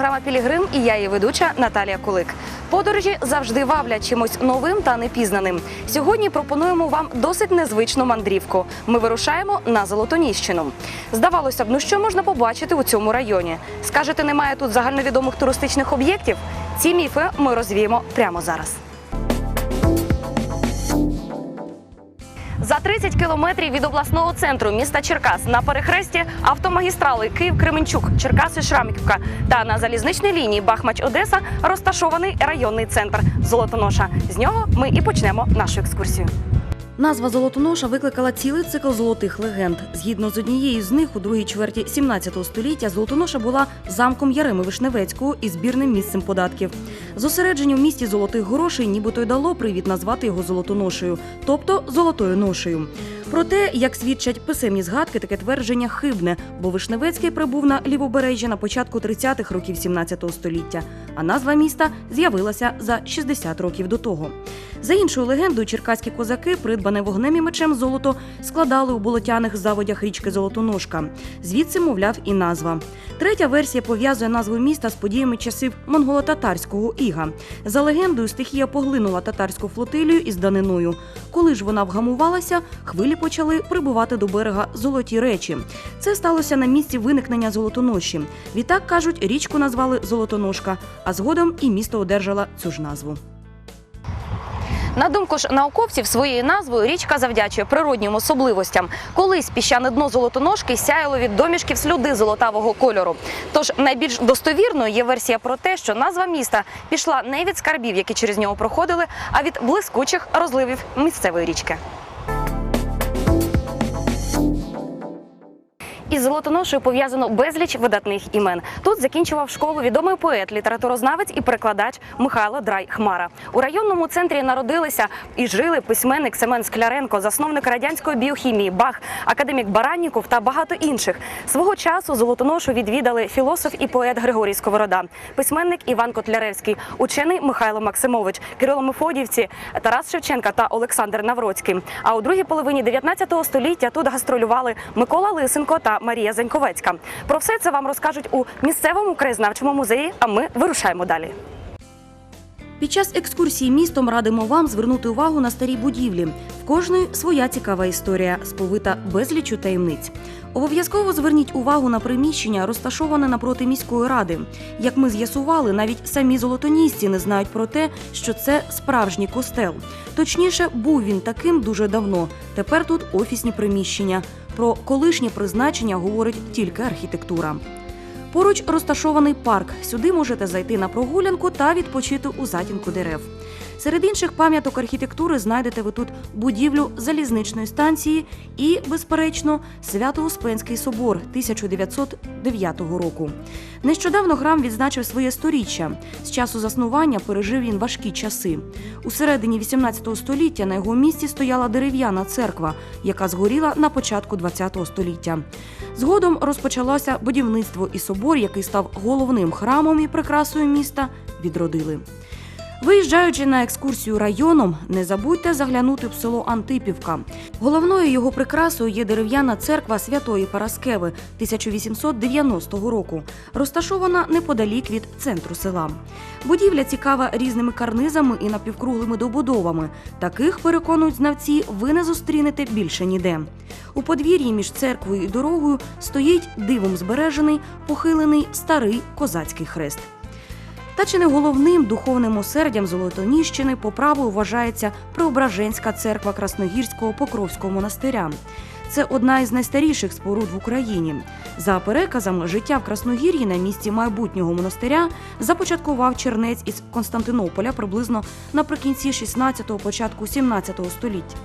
програма Пілігрим і я її ведуча Наталія Кулик. Подорожі завжди вавлять чимось новим та непізнаним. Сьогодні пропонуємо вам досить незвичну мандрівку. Ми вирушаємо на Золотоніщину. Здавалося б, ну що можна побачити у цьому районі? Скажете, немає тут загальновідомих туристичних об'єктів? Ці міфи ми розвіємо прямо зараз. 30 кілометрів від обласного центру міста Черкас на перехресті автомагістрали Київ-Кременчук, Черкаси-Шрамківка та на залізничній лінії Бахмач-Одеса розташований районний центр Золотоноша. З нього ми і почнемо нашу екскурсію. Назва Золотоноша викликала цілий цикл золотих легенд. Згідно з однією з них, у другій чверті 17 століття Золотоноша була замком Ярими Вишневецького і збірним місцем податків. Зосередження в місті золотих грошей нібито й дало привід назвати його золотоношею, тобто золотою ношею. Проте, як свідчать писемні згадки, таке твердження хибне, бо Вишневецький прибув на лівобережжя на початку 30-х років 17 століття, а назва міста з'явилася за 60 років до того. За іншою легендою, черкаські козаки, придбане вогнем і мечем золото, складали у болотяних заводях річки Золотоножка. Звідси, мовляв, і назва. Третя версія пов'язує назву міста з подіями часів монголо-татарського іга. За легендою, стихія поглинула татарську флотилію із даниною. Коли ж вона вгамувалася, хвилі почали прибувати до берега золоті речі. Це сталося на місці виникнення золотоноші. Відтак кажуть, річку назвали Золотоножка, а згодом і місто одержало цю ж назву. На думку ж науковців, своєю назвою річка завдячує природнім особливостям. Колись піщане дно золотоножки сяяло від домішків слюди золотавого кольору. Тож найбільш достовірною є версія про те, що назва міста пішла не від скарбів, які через нього проходили, а від блискучих розливів місцевої річки. Із золотоношею пов'язано безліч видатних імен. Тут закінчував школу відомий поет, літературознавець і перекладач Михайло Драй Хмара. У районному центрі народилися і жили письменник Семен Скляренко, засновник радянської біохімії, Бах, академік Баранніков та багато інших. Свого часу золотоношу відвідали філософ і поет Григорій Сковорода, письменник Іван Котляревський, учений Михайло Максимович, Кирило Мефодівці, Тарас Шевченка та Олександр Навроцький. А у другій половині 19 століття тут гастролювали Микола Лисенко та Марія Заньковецька. Про все це вам розкажуть у місцевому краєзнавчому музеї. А ми вирушаємо далі. Під час екскурсії містом радимо вам звернути увагу на старі будівлі. В кожної своя цікава історія, сповита безлічу таємниць. Обов'язково зверніть увагу на приміщення, розташоване напроти міської ради. Як ми з'ясували, навіть самі золотонісці не знають про те, що це справжній костел. Точніше, був він таким дуже давно. Тепер тут офісні приміщення. Про колишнє призначення говорить тільки архітектура. Поруч розташований парк. Сюди можете зайти на прогулянку та відпочити у затінку дерев. Серед інших пам'яток архітектури знайдете ви тут будівлю залізничної станції і, безперечно, Свято-Успенський собор 1909 року. Нещодавно храм відзначив своє сторіччя. З часу заснування пережив він важкі часи. У середині 18 століття на його місці стояла дерев'яна церква, яка згоріла на початку 20 століття. Згодом розпочалося будівництво і собор, який став головним храмом і прикрасою міста, відродили. Виїжджаючи на екскурсію районом, не забудьте заглянути в село Антипівка. Головною його прикрасою є дерев'яна церква Святої Параскеви 1890 року, розташована неподалік від центру села. Будівля цікава різними карнизами і напівкруглими добудовами. Таких, переконують знавці, ви не зустрінете більше ніде. У подвір'ї між церквою і дорогою стоїть дивом збережений похилений старий козацький хрест. Та чи не головним духовним осердям Золотоніщини по праву вважається Преображенська церква Красногірського Покровського монастиря. Це одна із найстаріших споруд в Україні. За переказами, життя в Красногір'ї на місці майбутнього монастиря започаткував чернець із Константинополя приблизно наприкінці 16-го, початку 17-го століття.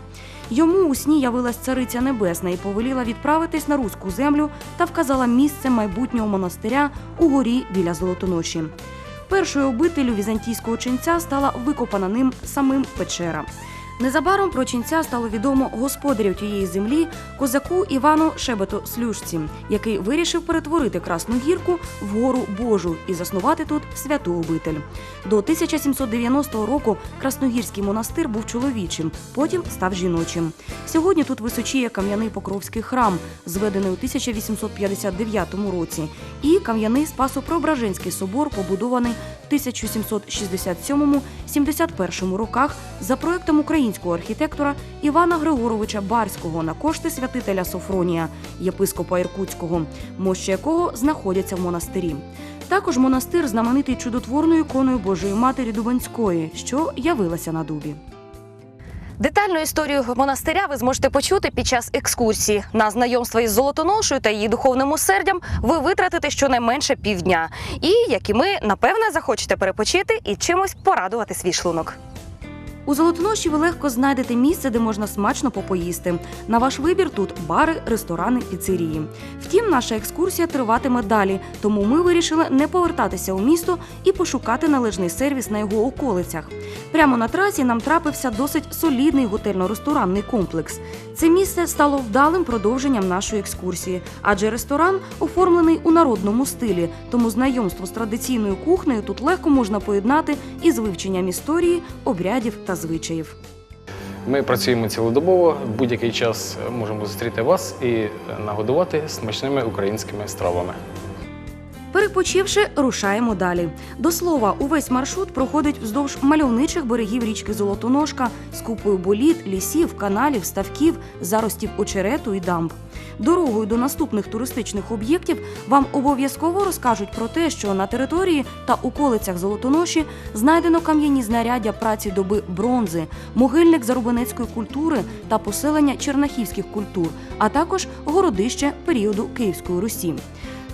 Йому у сні явилась цариця небесна і повеліла відправитись на руську землю та вказала місце майбутнього монастиря у горі біля Золотоноші. Першою обителю візантійського ченця стала викопана ним самим печера. Незабаром про ченця стало відомо господарю тієї землі козаку Івану Шебету Слюшці, який вирішив перетворити Красну гірку в гору Божу і заснувати тут святу обитель. До 1790 року Красногірський монастир був чоловічим, потім став жіночим. Сьогодні тут височіє кам'яний Покровський храм, зведений у 1859 році, і кам'яний Спасо-Преображенський собор, побудований 1767-71 роках за проектом українського архітектора Івана Григоровича Барського на кошти святителя Софронія, єпископа Іркутського, мощі якого знаходяться в монастирі. Також монастир знаменитий чудотворною іконою Божої Матері Дубанської, що явилася на дубі. Детальну історію монастиря ви зможете почути під час екскурсії. На знайомство із золотоношою та її духовним усердям ви витратите щонайменше півдня. І, як і ми, напевне, захочете перепочити і чимось порадувати свій шлунок. У Золотоноші ви легко знайдете місце, де можна смачно попоїсти. На ваш вибір тут бари, ресторани, піцерії. Втім, наша екскурсія триватиме далі, тому ми вирішили не повертатися у місто і пошукати належний сервіс на його околицях. Прямо на трасі нам трапився досить солідний готельно-ресторанний комплекс. Це місце стало вдалим продовженням нашої екскурсії, адже ресторан оформлений у народному стилі, тому знайомство з традиційною кухнею тут легко можна поєднати із вивченням історії, обрядів та звичаїв. Ми працюємо цілодобово, будь-який час можемо зустріти вас і е, нагодувати смачними українськими стравами. Перепочивши, рушаємо далі. До слова, увесь маршрут проходить вздовж мальовничих берегів річки Золотоножка з купою боліт, лісів, каналів, ставків, заростів очерету і дамб. Дорогою до наступних туристичних об'єктів вам обов'язково розкажуть про те, що на території та околицях Золотоноші знайдено кам'яні знаряддя праці доби бронзи, могильник зарубинецької культури та поселення чернахівських культур, а також городище періоду Київської Русі.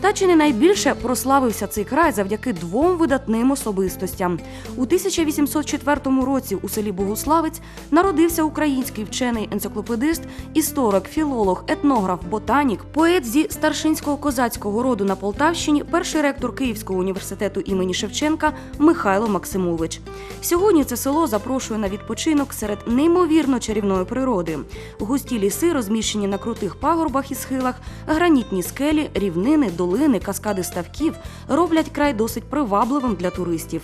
Та чи не найбільше прославився цей край завдяки двом видатним особистостям. У 1804 році у селі Богуславець народився український вчений енциклопедист, історик, філолог, етнограф, ботанік, поет зі старшинського козацького роду на Полтавщині, перший ректор Київського університету імені Шевченка Михайло Максимович. Сьогодні це село запрошує на відпочинок серед неймовірно чарівної природи. Густі ліси розміщені на крутих пагорбах і схилах, гранітні скелі, рівнини, долини, каскади ставків роблять край досить привабливим для туристів.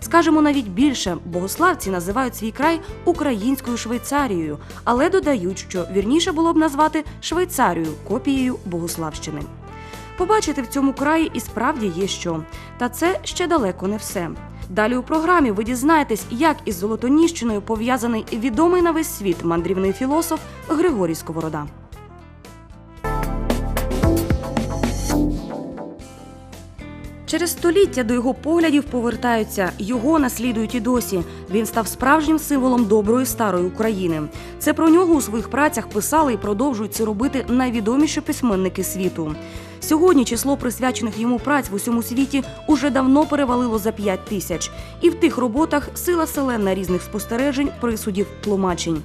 Скажемо навіть більше, богославці називають свій край українською Швейцарією, але додають, що вірніше було б назвати Швейцарією копією Богославщини. Побачити в цьому краї і справді є що. Та це ще далеко не все. Далі у програмі ви дізнаєтесь, як із Золотоніщиною пов'язаний відомий на весь світ мандрівний філософ Григорій Сковорода. Через століття до його поглядів повертаються, його наслідують і досі. Він став справжнім символом доброї старої України. Це про нього у своїх працях писали і продовжують це робити найвідоміші письменники світу. Сьогодні число присвячених йому праць в усьому світі уже давно перевалило за 5 тисяч. І в тих роботах сила селена різних спостережень, присудів, тлумачень.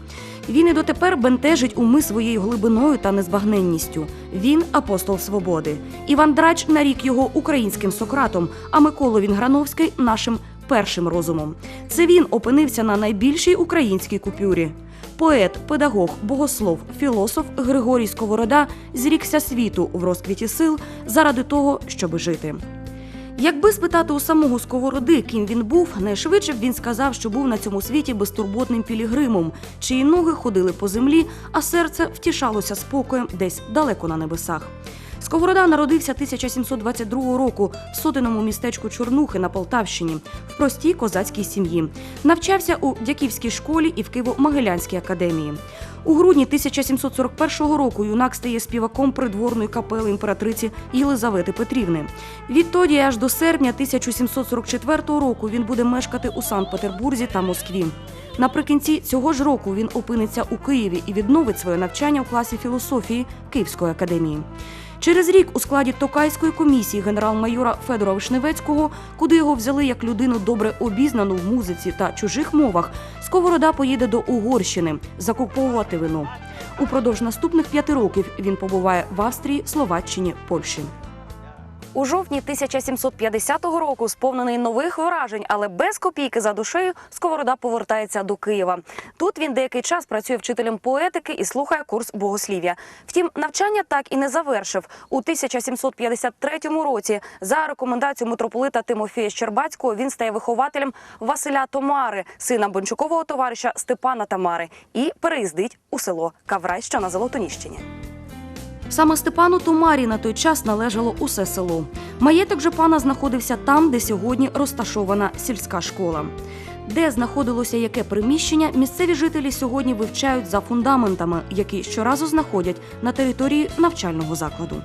Він і дотепер бентежить уми своєю глибиною та незбагненністю. Він апостол свободи. Іван Драч нарік його українським Сократом, а Микола Вінграновський нашим першим розумом. Це він опинився на найбільшій українській купюрі. Поет, педагог, богослов, філософ Григорій Сковорода зрікся світу в розквіті сил заради того, щоби жити. Якби спитати у самого Сковороди, ким він був, найшвидше б він сказав, що був на цьому світі безтурботним пілігримом, чиї ноги ходили по землі, а серце втішалося спокоєм десь далеко на небесах. Сковорода народився 1722 року в сотеному містечку Чорнухи на Полтавщині в простій козацькій сім'ї. Навчався у Дяківській школі і в Києво-Могилянській академії. У грудні 1741 року юнак стає співаком придворної капели імператриці Єлизавети Петрівни. Відтоді аж до серпня 1744 року він буде мешкати у Санкт-Петербурзі та Москві. Наприкінці цього ж року він опиниться у Києві і відновить своє навчання у класі філософії Київської академії. Через рік у складі Токайської комісії генерал-майора Федора Вишневецького, куди його взяли як людину добре обізнану в музиці та чужих мовах, Сковорода поїде до Угорщини закуповувати вино. Упродовж наступних п'яти років він побуває в Австрії, Словаччині, Польщі. У жовтні 1750 року, сповнений нових вражень, але без копійки за душею, Сковорода повертається до Києва. Тут він деякий час працює вчителем поетики і слухає курс богослів'я. Втім, навчання так і не завершив. У 1753 році за рекомендацією митрополита Тимофія Щербацького він стає вихователем Василя Томари, сина бончукового товариша Степана Тамари, і переїздить у село Каврай, що на Золотоніщині. Саме Степану Томарі на той час належало усе село. Маєток же пана знаходився там, де сьогодні розташована сільська школа. Де знаходилося яке приміщення, місцеві жителі сьогодні вивчають за фундаментами, які щоразу знаходять на території навчального закладу.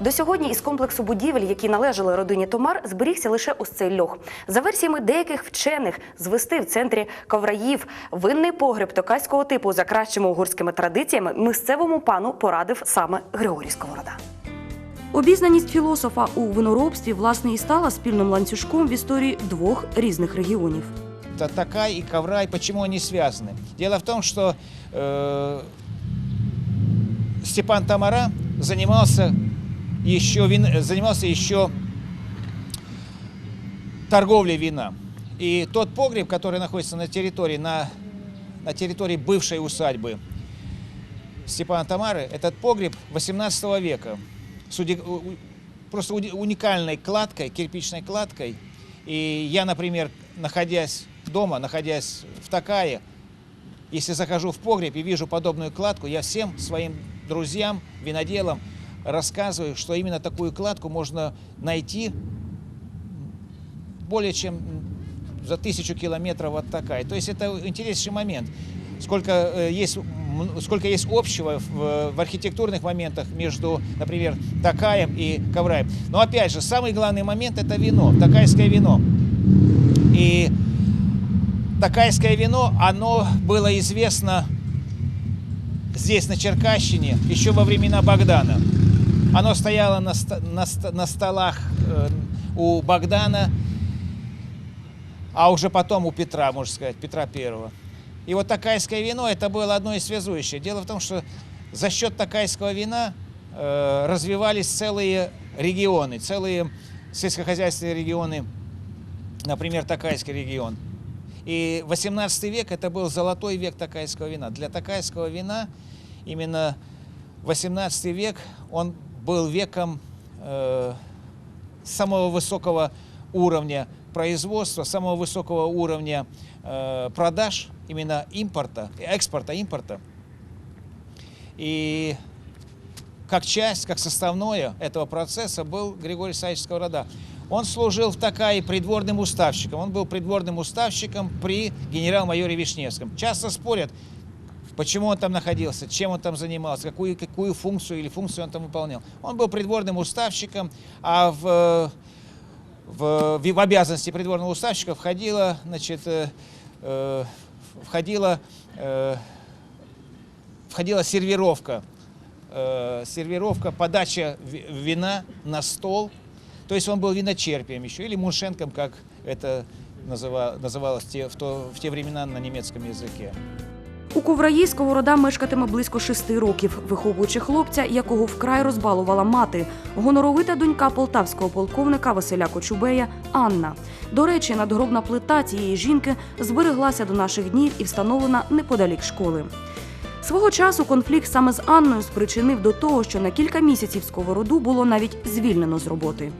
До сьогодні із комплексу будівель, які належали родині Томар, зберігся лише ось цей льох. За версіями деяких вчених, звести в центрі ковраїв винний погреб токайського типу за кращими угорськими традиціями місцевому пану порадив саме Григорій Сковорода. Обізнаність філософа у виноробстві власне і стала спільним ланцюжком в історії двох різних регіонів. Татакай и Коврай, почему они связаны? Дело в том, что э, Степан Тамара занимался еще, вин- занимался еще торговлей вина. И тот погреб, который находится на территории, на, на территории бывшей усадьбы Степана Тамары, этот погреб 18 века. С просто уникальной кладкой, кирпичной кладкой. И я, например, находясь дома, находясь в Такае, если захожу в погреб и вижу подобную кладку, я всем своим друзьям, виноделам рассказываю, что именно такую кладку можно найти более чем за тысячу километров от Такая. То есть это интереснейший момент. Сколько э, есть, сколько есть общего в, в архитектурных моментах между, например, Такаем и Ковраем. Но опять же, самый главный момент это вино, такайское вино. И такайское вино, оно было известно здесь, на Черкащине, еще во времена Богдана. Оно стояло на, на, на столах э, у Богдана, а уже потом у Петра, можно сказать, Петра Первого. И вот такайское вино это было одно из связующих. Дело в том, что за счет такайского вина э, развивались целые регионы, целые сельскохозяйственные регионы, например, Такайский регион. И 18 век это был золотой век такайского вина. Для такайского вина именно 18 век он был веком э, самого высокого уровня производства, самого высокого уровня э, продаж, именно импорта, экспорта, импорта. И как часть, как составное этого процесса был Григорий Исаевич Сковорода. Он служил в Такае придворным уставщиком. Он был придворным уставщиком при генерал-майоре Вишневском. Часто спорят, почему он там находился, чем он там занимался, какую, какую функцию или функцию он там выполнял. Он был придворным уставщиком, а в, в, в обязанности придворного уставщика входила, значит, э, э, входила, э, входила сервировка э, сервировка, подача ви- вина на стол. То есть он был виночерпием еще, или муншенком, как это называ- называлось в те, в, то- в те времена на немецком языке. У Ковраї Сковорода мешкатиме близько шести років, виховуючи хлопця, якого вкрай розбалувала мати, гоноровита донька полтавського полковника Василя Кочубея Анна. До речі, надгробна плита цієї жінки збереглася до наших днів і встановлена неподалік школи. Свого часу конфлікт саме з Анною спричинив до того, що на кілька місяців сковороду було навіть звільнено з роботи.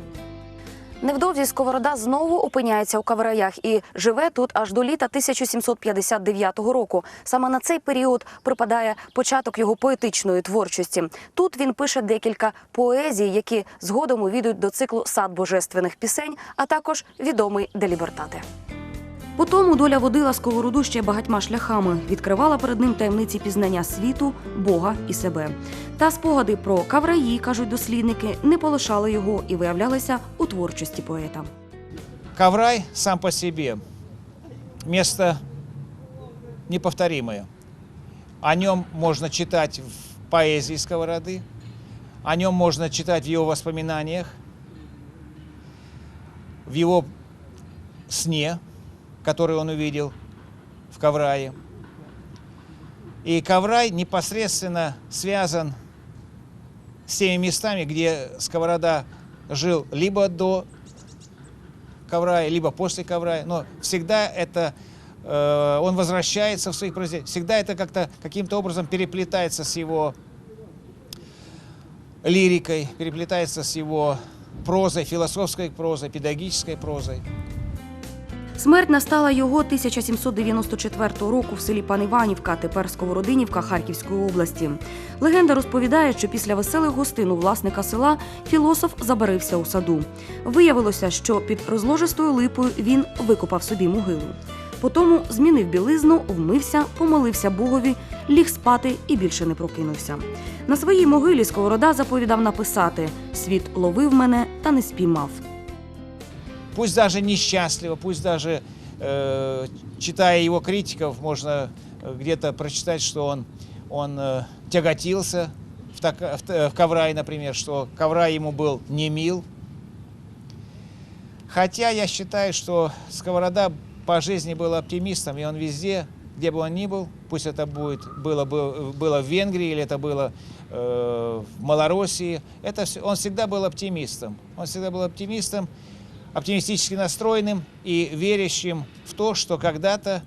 Невдовзі Сковорода знову опиняється у Кавраях і живе тут аж до літа 1759 року. Саме на цей період припадає початок його поетичної творчості. Тут він пише декілька поезій, які згодом увійдуть до циклу сад божественних пісень, а також відомий де лібертати. Потому доля водила сковороду ще багатьма шляхами, відкривала перед ним таємниці пізнання світу, Бога і себе. Та спогади про кавраї, кажуть дослідники, не полишали його і виявлялися у творчості поета. Коврай сам по себе место неповторимое. О нем можно читать в поэзии Сковороды, о нем можно читать в его воспоминаниях, в его сне, который он увидел в Коврае. И Коврай непосредственно связан с теми местами, где Сковорода жил либо до Коврая, либо после Коврая, но всегда это э, он возвращается в своих произведениях, всегда это как-то каким-то образом переплетается с его лирикой, переплетается с его прозой, философской прозой, педагогической прозой. Смерть настала його 1794 року в селі Паніванівка, тепер Сковородинівка Харківської області. Легенда розповідає, що після веселих гостин у власника села філософ забарився у саду. Виявилося, що під розложистою липою він викопав собі могилу. Потому змінив білизну, вмився, помолився Богові, ліг спати і більше не прокинувся. На своїй могилі Сковорода заповідав написати: Світ ловив мене та не спіймав. Пусть даже несчастливо, пусть даже э, читая его критиков, можно э, где-то прочитать, что он, он э, тяготился в, така- в, в Коврай, например, что Коврай ему был не мил. Хотя я считаю, что Сковорода по жизни был оптимистом, и он везде, где бы он ни был, пусть это будет, было, бы, было в Венгрии или это было э, в Малороссии, это, он всегда был оптимистом. Он всегда был оптимистом, оптимистически настроенным и верящим в то, что когда-то,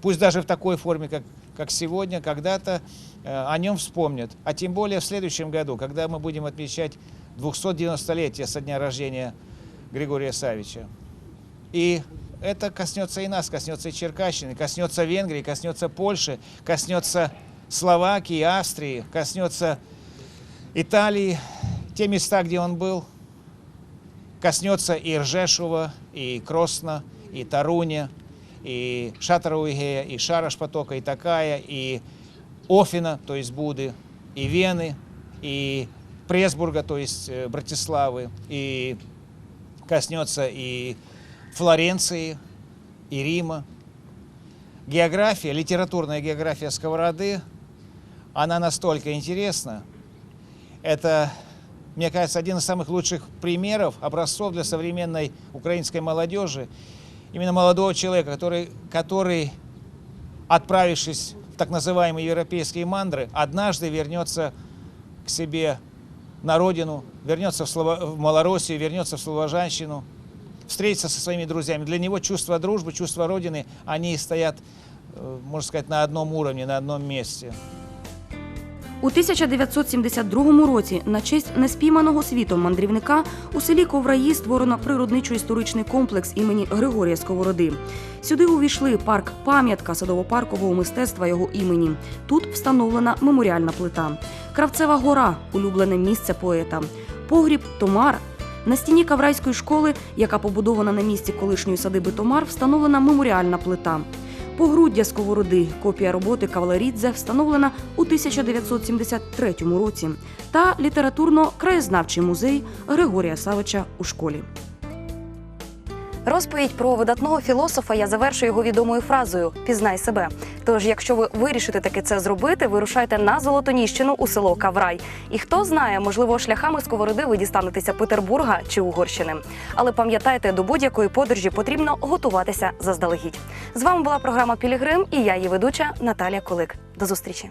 пусть даже в такой форме, как, как сегодня, когда-то э, о нем вспомнят. А тем более в следующем году, когда мы будем отмечать 290-летие со дня рождения Григория Савича. И это коснется и нас, коснется и Черкащины, коснется Венгрии, коснется Польши, коснется Словакии, Австрии, коснется Италии, те места, где он был, коснется и Ржешова, и Кросна, и Таруня, и Шатаруигея, и Шарашпотока, и Такая, и Офина, то есть Буды, и Вены, и Пресбурга, то есть э, Братиславы, и коснется и Флоренции, и Рима. География, литературная география Сковороды, она настолько интересна. Это, мне кажется, один из самых лучших примеров, образцов для современной украинской молодежи. Именно молодого человека, который, который отправившись в так называемые европейские мандры, однажды вернется к себе на родину, вернется в, Слова- в Малороссию, вернется в Слобожанщину, встретится со своими друзьями. Для него чувство дружбы, чувство родины, они стоят, э, можно сказать, на одном уровне, на одном месте. У 1972 році на честь неспійманого світом мандрівника у селі Ковраї створено природничо-історичний комплекс імені Григорія Сковороди. Сюди увійшли парк пам'ятка садово-паркового мистецтва його імені. Тут встановлена меморіальна плита. Кравцева гора улюблене місце поета. Погріб Томар. На стіні Каврайської школи, яка побудована на місці колишньої садиби Томар, встановлена меморіальна плита. Погруддя сковороди, копія роботи Кавалерідзе, встановлена у 1973 році, та літературно-краєзнавчий музей Григорія Савича у школі. Розповідь про видатного філософа я завершую його відомою фразою Пізнай себе. Тож, якщо ви вирішите таки це зробити, вирушайте на Золотоніщину у село Каврай. І хто знає, можливо, шляхами сковороди ви дістанетеся Петербурга чи Угорщини. Але пам'ятайте, до будь-якої подорожі потрібно готуватися заздалегідь. З вами була програма Пілігрим і я її ведуча Наталія Колик. До зустрічі.